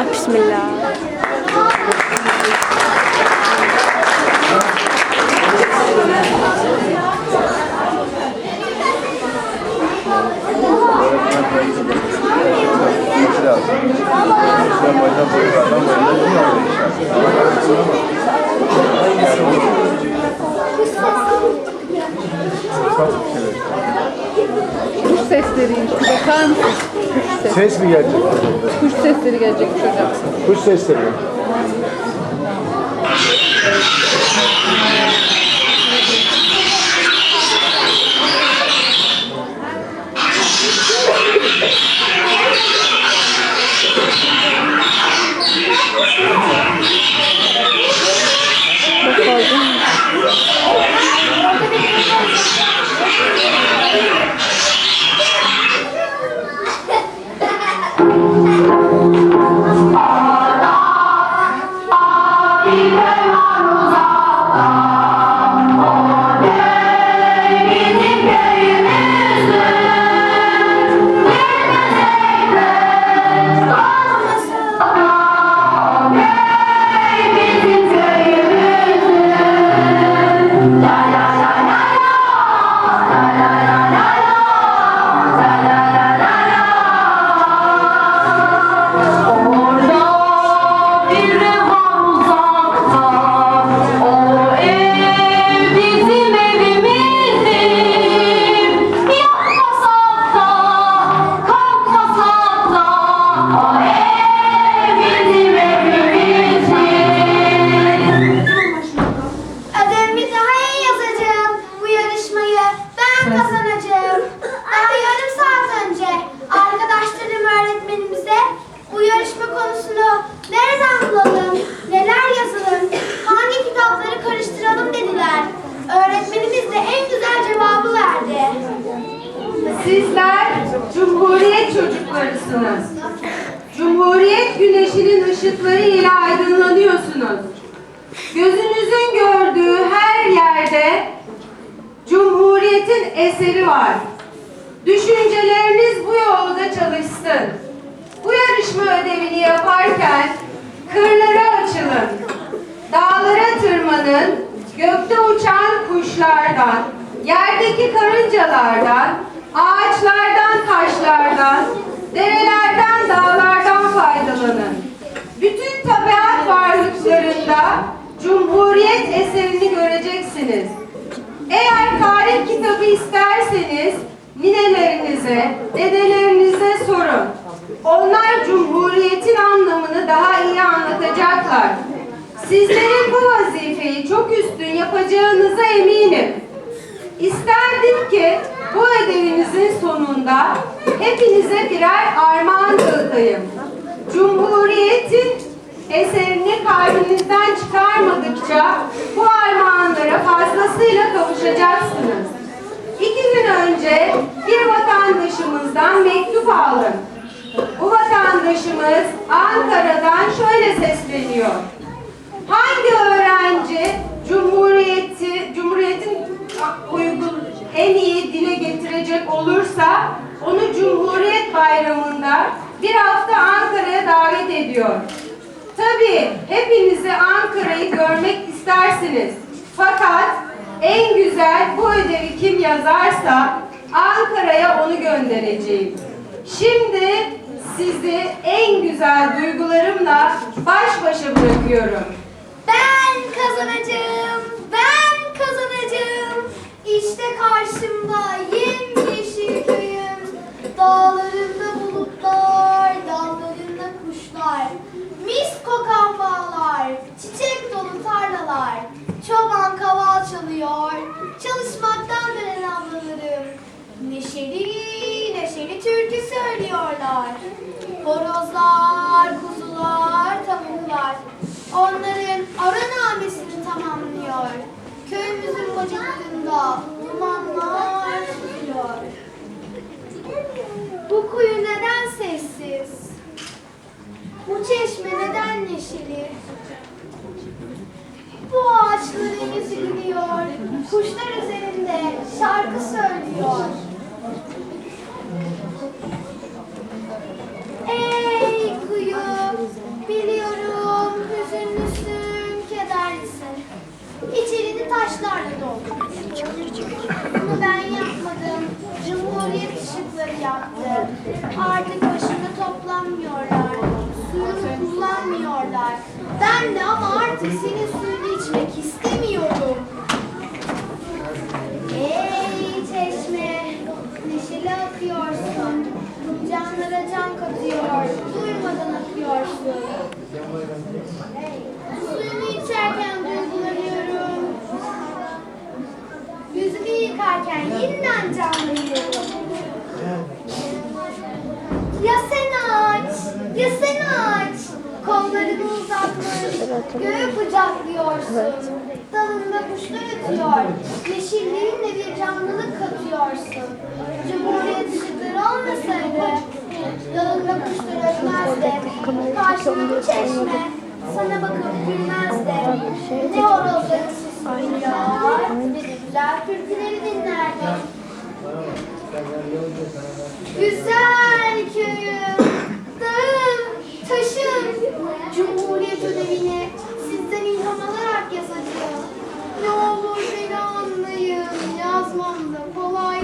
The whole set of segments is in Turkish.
Allah bismillah. Mesela lazım. Bir şeyler. Kuş sesleriymiş. Bakar mısın? Kuş, ses. Ses mi gelecek? Kuş sesleri gelecekmiş hocam. Kuş sesleri. Konusunu nereden bulalım, neler yazalım, hangi kitapları karıştıralım dediler. Öğretmenimiz de en güzel cevabı verdi. Sizler Cumhuriyet çocuklarısınız. Cumhuriyet güneşinin ışıkları ile aydınlanıyorsunuz. Gözünüzün gördüğü her yerde Cumhuriyet'in eseri var. Düşünceleriniz bu yolda çalışsın. Ödevini yaparken kırlara açılın. Dağlara tırmanın, gökte uçan kuşlardan, yerdeki karıncalardan, ağaçlardan, taşlardan, derelerden, dağlardan faydalanın. Bütün tabiat varlıklarında Cumhuriyet eserini göreceksiniz. Eğer tarih kitabı isterseniz ninelerinize, dedelerinize sorun. Onlar Cumhuriyet'in anlamını daha iyi anlatacaklar. Sizlerin bu vazifeyi çok üstün yapacağınıza eminim. İsterdim ki bu ödevinizin sonunda hepinize birer armağan dağıtayım. Cumhuriyetin eserini kalbinizden çıkarmadıkça bu armağanlara fazlasıyla kavuşacaksınız. İki gün önce bir vatandaşımızdan mektup aldım. Bu vatandaşımız Ankara'dan şöyle sesleniyor. Hangi öğrenci Cumhuriyeti, Cumhuriyet'in uygun en iyi dile getirecek olursa onu Cumhuriyet Bayramı'nda bir hafta Ankara'ya davet ediyor. Tabii hepinizi Ankara'yı görmek istersiniz. Fakat en güzel bu ödevi kim yazarsa Ankara'ya onu göndereceğim. Şimdi sizi en güzel duygularımla baş başa bırakıyorum. Ben kazanacağım, ben kazanacağım. İşte karşımda yemyeşil köyüm. Dağlarında bulutlar, dallarında kuşlar. Mis kokan bağlar, çiçek dolu tarlalar. Çoban kaval çalıyor, çalışmaktan dönen ablalarım. Neşeli neşeli türkü söylüyorlar. Horozlar, kuzular, tavuklar. Onların aranamesini tamamlıyor. Köyümüzün bacaklarında dumanlar tutuyor. Bu kuyu neden sessiz? Bu çeşme neden neşeli? Bu ağaçların yüzü gülüyor. Kuşlar üzerinde şarkı söylüyor. taşlarla doldu. Bunu ben yapmadım. Cumhuriyet ışıkları yaptı. Artık başında toplanmıyorlar. Suyunu kullanmıyorlar. Ben de ama artık senin suyunu içmek istemiyorum. Ey çeşme! Neşeli akıyorsun. Canlara can katıyor. Durmadan akıyorsun. Hey. Göğü kucaklıyorsun. Dalında kuşlar ötüyor, yeşilliğinle bir canlılık katıyorsun. Cumhuriyet ışıkları olmasaydı, dalında kuşlar ötmezdi. Karşında bu çeşme, sana bakıp gülmezdi. Ne horozların sesi duyuyor, ne de güzel türküleri dinlerdi. Güzel Cumhuriyet ödevini sizden ilham alarak yazacağım. Ne olur beni anlayın, yazmamda kolaylık sağlayın.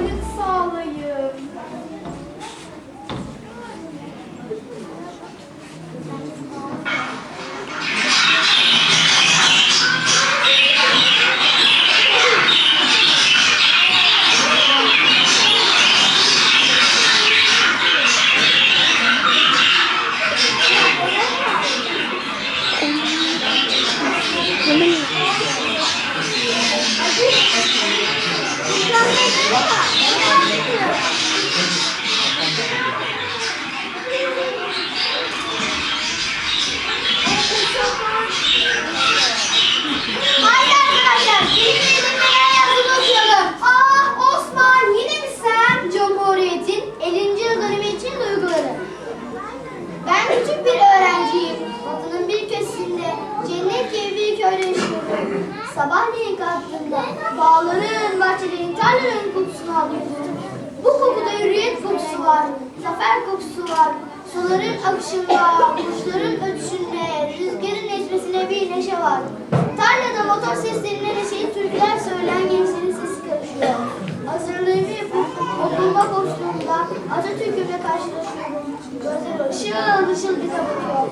Bize bakıyor.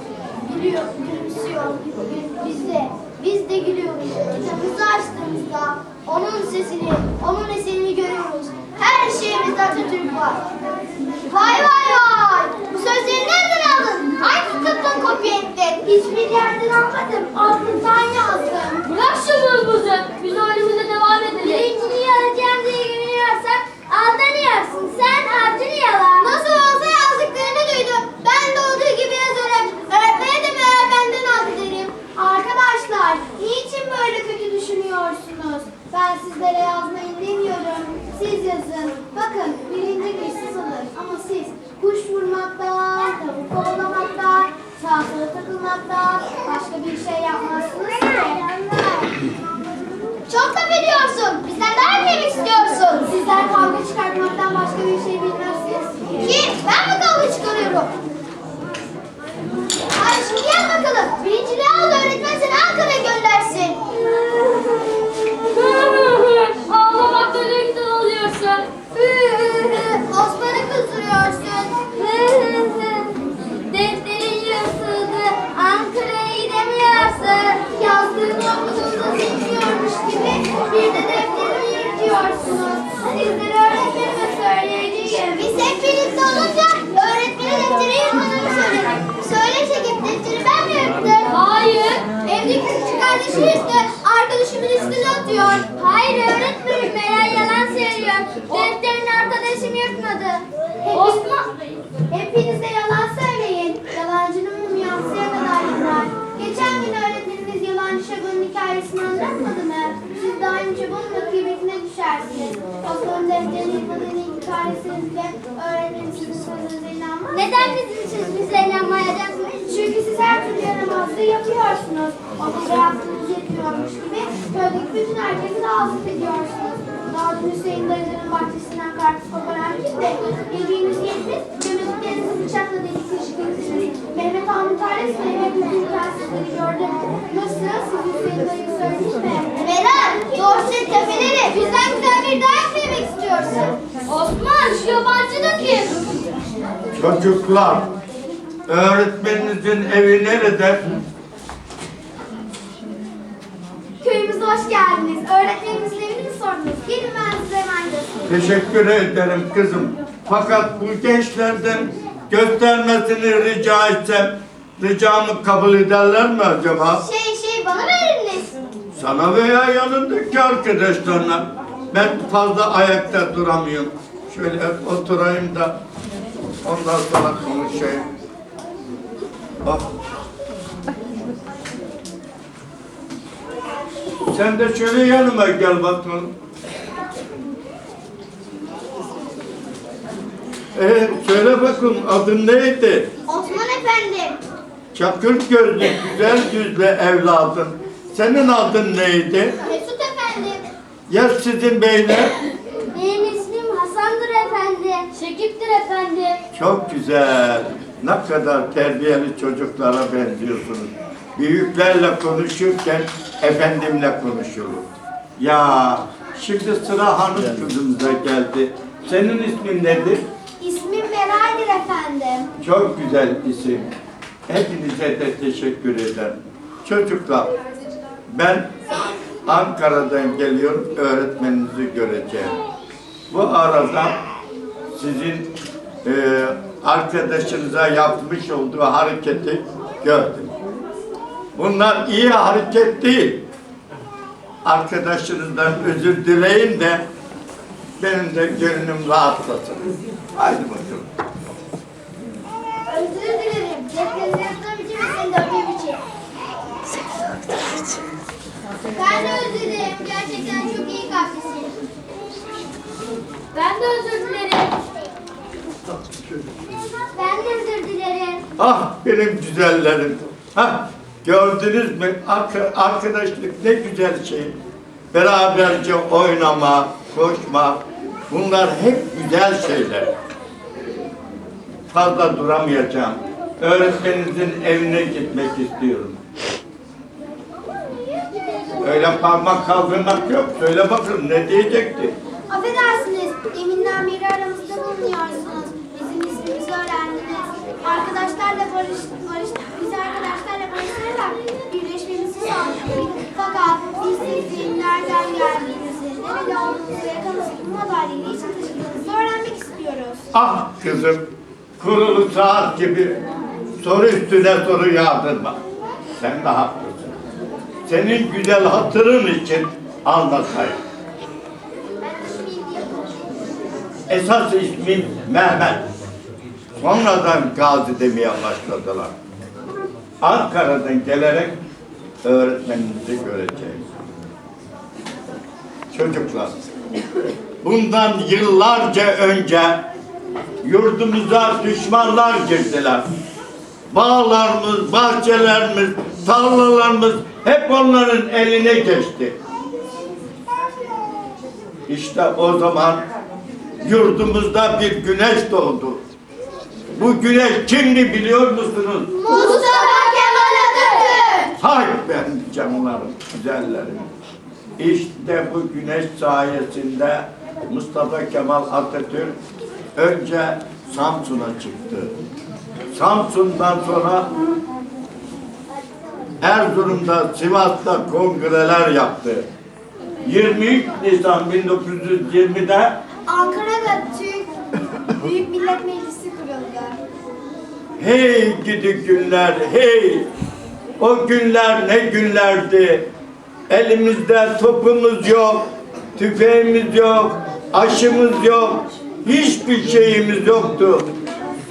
Gülüyor, gülümsüyor. Gül- Biz de, gülüyoruz. Kitabımızı açtığımızda onun sesini, onun eserini görüyoruz. Her şeyimizde Atatürk var. Vay vay vay! Bu sözleri nereden aldın? Hangi kitaptan kopya ettin? Hiçbir yerden almadım. Aklımdan yazdım. Bırak şu buzbuzu. Biz oyunumuza bir de defterimi yırtıyorsunuz. Osman'ın defterini yırtmadığını inkar etsinizde öğretmenim sizin sözünüze inanmaz. Neden bizim sözümüze inanmayacaksınız? Çünkü siz her türlü yaramazlığı yapıyorsunuz. Okulda yaptığınız yetmiyormuş gibi köydeki bütün herkesi rahatsız ediyorsunuz. Nazım Hüseyin dayıların bahçesinden karpuz koparan kimdi? Bildiğiniz yetmez, gömüldüklerinizi bıçakla delik kışkırtınız. Mehmet Hamit Ares ve Mehmet Hüseyin telsizleri gördüm. Nasıl? Siz Hüseyin dayıyı söylediniz mi? Meral, Dorset tepeleri bizden güzel bir dayak mı Osman şu yabancı da kim? Çocuklar, öğretmeninizin evi nerede? Köyümüze hoş geldiniz. Öğretmenimizin evini mi sordunuz? Gelin ben size hemen göstereyim. Teşekkür ederim kızım. Fakat bu gençlerden göstermesini rica etsem, ricamı kabul ederler mi acaba? Şey şey bana veriniz. Sana veya yanındaki arkadaşlarına. Ben fazla ayakta duramıyorum. Şöyle oturayım da ondan sonra konuşayım. Bak. Sen de şöyle yanıma gel bakalım. Ee, söyle bakın adın neydi? Osman efendim. Çakır gözlü, güzel yüzlü evladım. Senin adın neydi? Mesut efendim. Ya sizin beyler? Benim ismim Hasan'dır efendim. Şekip'tir efendim. Çok güzel. Ne kadar terbiyeli çocuklara benziyorsunuz. Büyüklerle konuşurken efendimle konuşulur. Ya şimdi sıra hanım kızımıza geldi. Senin ismin nedir? İsmim Beray'dır efendim. Çok güzel isim. Hepinize de teşekkür ederim. Çocuklar, ben Ankara'dan geliyorum, öğretmeninizi göreceğim. Bu arada sizin e, arkadaşınıza yapmış olduğu hareketi gördüm. Bunlar iyi hareket değil. Arkadaşınızdan özür dileyin de benim de gönlüm rahatlasın. Haydi bakalım. Özür dilerim. Ceplerinizi yaptığım için ve seni dövdüğüm için. Ben de özür dilerim. Gerçekten çok iyi kalplisin. Ben de özür dilerim. Ben de özür dilerim. Ah benim güzellerim. Ha gördünüz mü Arka- arkadaşlık ne güzel şey. Beraberce oynama, koşma. Bunlar hep güzel şeyler. Fazla duramayacağım. Öğretmeninizin evine gitmek istiyorum. Öyle parmak kaldırmak yok. Söyle bakın ne diyecekti? Affedersiniz. Deminden beri aramızda bulunuyorsunuz. Bizim ismimizi öğrendiniz. Arkadaşlarla barış, barış, biz arkadaşlarla barışarak birleşmemizi sağladık. Fakat biz sizin nereden geldiğinizi, nerede olduğunuzu ve kanısının haberleri için taşıdığınızı öğrenmek istiyoruz. Ah kızım, kurulu saat gibi soru üstüne soru yağdırma. Sen haklısın. Senin güzel hatırın için anlatayım. Esas ismim Mehmet. Sonradan gazi demeye başladılar. Ankara'dan gelerek öğretmeninizi göreceğim. Çocuklar, bundan yıllarca önce yurdumuza düşmanlar girdiler. Bağlarımız, bahçelerimiz, tarlalarımız hep onların eline geçti. İşte o zaman yurdumuzda bir güneş doğdu. Bu güneş kimdi biliyor musunuz? Mustafa Kemal Atatürk. Hay benim canlarım, güzellerim. İşte bu güneş sayesinde Mustafa Kemal Atatürk önce Samsun'a çıktı. Samsun'dan sonra Erzurum'da, Sivas'ta kongreler yaptı. 23 Nisan 1920'de Ankara'da Türk Büyük Millet Meclisi kuruldu. Hey gidi günler, hey! O günler ne günlerdi? Elimizde topumuz yok, tüfeğimiz yok, aşımız yok, hiçbir şeyimiz yoktu.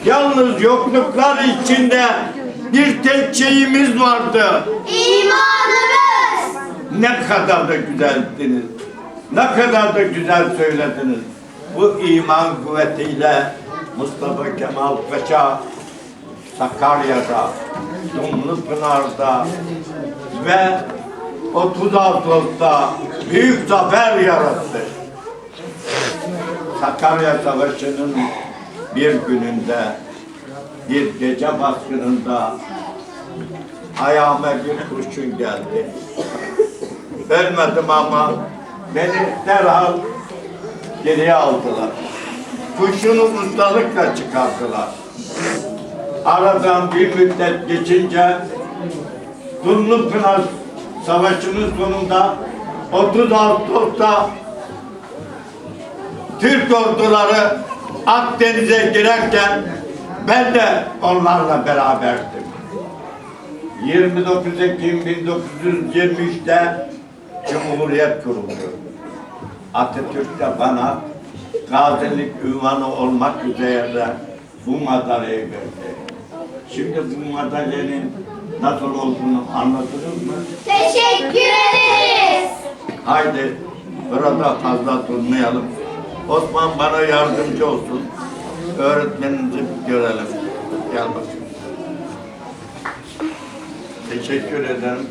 Yalnız yokluklar içinde bir tek şeyimiz vardı. İmanımız. Ne kadar da güzeldiniz. Ne kadar da güzel söylediniz. Bu iman kuvvetiyle Mustafa Kemal Paşa Sakarya'da, Dumlupınar'da ve 30 Ağustos'ta büyük zafer yarattı. Sakarya Savaşı'nın bir gününde, bir gece baskınında ayağıma bir kurşun geldi. Ölmedim ama beni derhal geriye aldılar. kuşunu ustalıkla çıkarttılar. Aradan bir müddet geçince Dumlupınar Savaşı'nın sonunda 30 Ağustos'ta Türk orduları Akdeniz'e girerken ben de onlarla beraberdim. 29 Ekim 1923'te Cumhuriyet kuruldu. Atatürk de bana gazilik ünvanı olmak üzere bu madalyayı verdi. Şimdi bu madalyanın nasıl olduğunu anlatırım mı? Teşekkür ederiz. Haydi burada fazla durmayalım. Osman bana yardımcı olsun. Öğretmenimizi görelim. Gel bakayım. Teşekkür ederim.